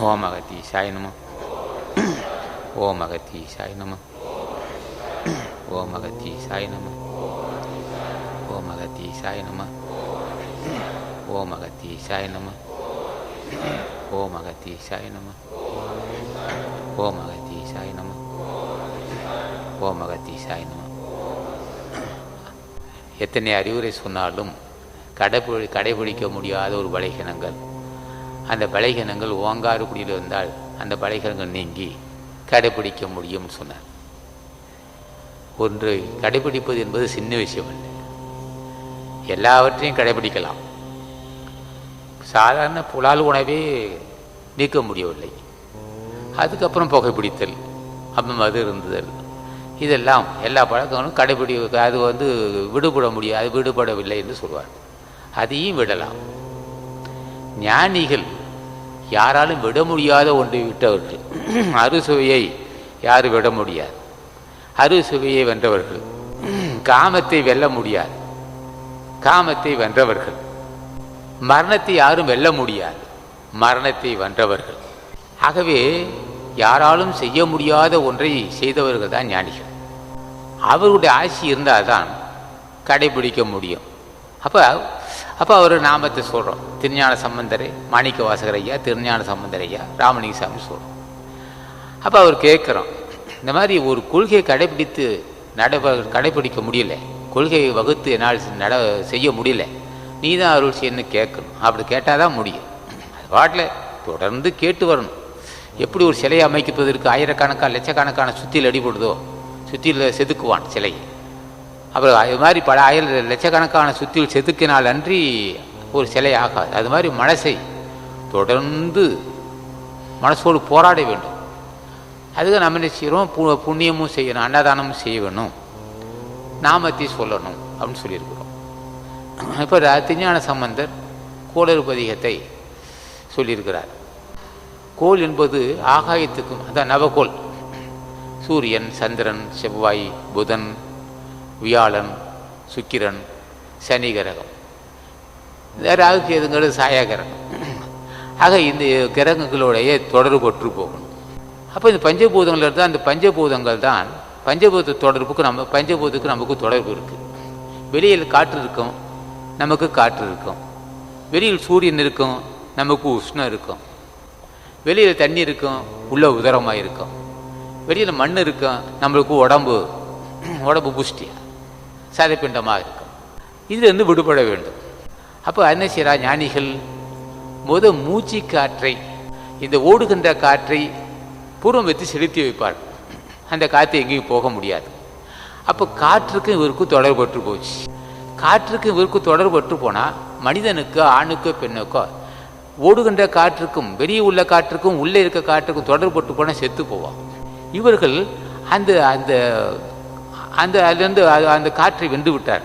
ஓம் அகத்தீசாய நம ஓம் அகத்தீசாய நம ஓம் அகத்தீசாய நம ஓம் அகத்தீசாய நம ஓம் அகத்தீசாய நம ஓம் அகத்தீசாய நம ஓம் அகத்தீசாய நம ஓம் அகத்தீசாய நம எத்தனை அறிவுரை சொன்னாலும் கடைபிடி கடைபிடிக்க முடியாத ஒரு பலகீனங்கள் அந்த பலகீனங்கள் ஓங்காறு குடியில் இருந்தால் அந்த பலகீனங்கள் நீங்கி கடைபிடிக்க முடியும்னு சொன்னார். ஒன்று கடைபிடிப்பது என்பது சின்ன விஷயம் அல்ல. எல்லாவற்றையும் கடைபிடிக்கலாம். சாதாரண புலால் உணவே நீக்க முடியவில்லை. அதுக்கப்புறம் புகைப்பிடித்தல் அப்புறம் மது இருந்ததல் இதெல்லாம் எல்லா பழக்கங்களும் கடைபிடி அது வந்து விடுபட முடியாது விடுபடவில்லை என்று சொல்வார் அதையும் விடலாம். ஞானிகள் யாராலும் விட முடியாத ஒன்றை விட்டவர்கள். அறுசுவையை யாரும் விட முடியாது. அறுசுவையை வென்றவர்கள். காமத்தை வெல்ல முடியாது. காமத்தை வென்றவர்கள். மரணத்தை யாரும் வெல்ல முடியாது. மரணத்தை வென்றவர்கள். ஆகவே யாராலும் செய்ய முடியாத ஒன்றை செய்தவர்கள் தான் ஞானிகள். அவருடைய ஆசி இருந்தால் தான் கடைபிடிக்க முடியும். அப்போ அப்போ அவர் நாமத்தை சொல்கிறோம் திருஞான சம்பந்தர் மாணிக்க வாசகர் ஐயா திருஞான சம்பந்தர் ஐயா ராமலிங்கசாமி சொல்கிறோம் அப்போ அவர் கேட்குறோம் இந்த மாதிரி ஒரு கொள்கையை கடைபிடித்து நட கடைபிடிக்க முடியல. கொள்கையை வகுத்து என்னால் நட செய்ய முடியல. நீ தான் அருள் செய்யணும்னு கேட்கணும். அப்படி கேட்டால் தான் முடியும். அது பாட்டில் தொடர்ந்து கேட்டு வரணும். எப்படி ஒரு சிலையை அமைக்கப்பதற்கு ஆயிரக்கணக்கான லட்சக்கணக்கான சுத்தியில் அடிபடுதோ? சுத்தியில் செதுக்குவான் சிலையை. அப்புறம் அது மாதிரி பல ஆயிரம் லட்சக்கணக்கான சுத்தியில் செதுக்கினால் அன்றி ஒரு சிலை ஆகாது. அது மாதிரி மனசை தொடர்ந்து மனசோடு போராட வேண்டும். அதுக்கு நம்ம என்ன செய்கிறோம் பு புண்ணியமும் செய்யணும் அன்னதானமும் செய்யணும். நாமத்தை சொல்லணும் அப்படின்னு சொல்லியிருக்கிறோம். இப்போ திருஞான சம்பந்தர் கோளறு பதிகத்தை சொல்லியிருக்கிறார். கோல் என்பது ஆகாயத்துக்கும் அதான் நவகோல் சூரியன் சந்திரன் செவ்வாய் புதன் வியாழன் சுக்கிரன் சனி கிரகம் இந்த ராகு கேதுங்கிறது சாயா கிரகம் ஆக இந்த கிரகங்களுடைய தொடர்பற்று போகணும். அப்போ இந்த பஞ்சபூதங்கள் இருந்தால் அந்த பஞ்சபூதங்கள் தான் பஞ்சபூத தொடர்புக்கு நம்ம பஞ்சபூதத்துக்கு நமக்கு தொடர்பு இருக்குது வெளியில் காற்று இருக்கும் நமக்கு காற்று இருக்கும். வெளியில் சூரியன் இருக்கும் நமக்கு உஷ்ணம் இருக்கும். வெளியில் தண்ணி இருக்கும் உள்ளே உதரமாக இருக்கும். வெளியில் மண் இருக்கும் நம்மளுக்கு உடம்பு உடம்பு புஷ்டியாக சதைப்பிண்டமாக இருக்கும். இதிலிருந்து விடுபட வேண்டும். அப்போ என்ன செய்கிறா ஞானிகள் முத மூச்சு காற்றை இந்த ஓடுகின்ற காற்றை பூர்வம் வைத்து செலுத்தி வைப்பார். அந்த காற்று எங்கேயும் போக முடியாது. அப்போ காற்றுக்கும் இவருக்கும் தொடர்பற்று போச்சு. காற்றுக்கும் இவருக்கும் தொடர்பற்று போனால் மனிதனுக்கோ ஆணுக்கோ பெண்ணுக்கோ ஓடுகின்ற காற்றுக்கும் வெளியே உள்ள காற்றுக்கும் உள்ளே இருக்க காற்றுக்கும் தொடர்பட்டு போனால் செத்து போவான். இவர்கள் அந்த அந்த அந்த அதுலேருந்து அந்த காற்றை வென்று விட்டார்.